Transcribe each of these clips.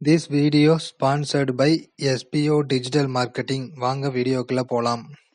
This video sponsored by SBO digital marketing வாங்க வீடியோக்குள்ள போலாம்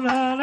Ram Ram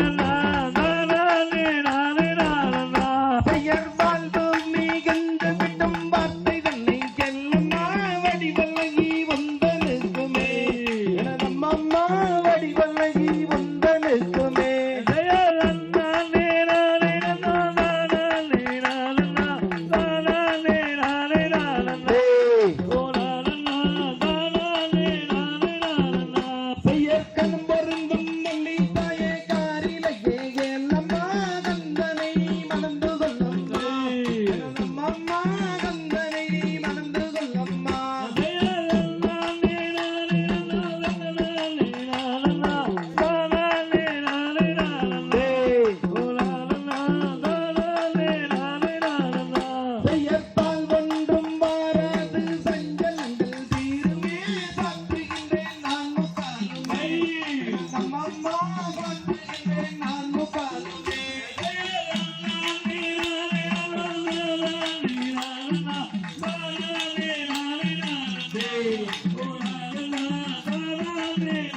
Oh, my God.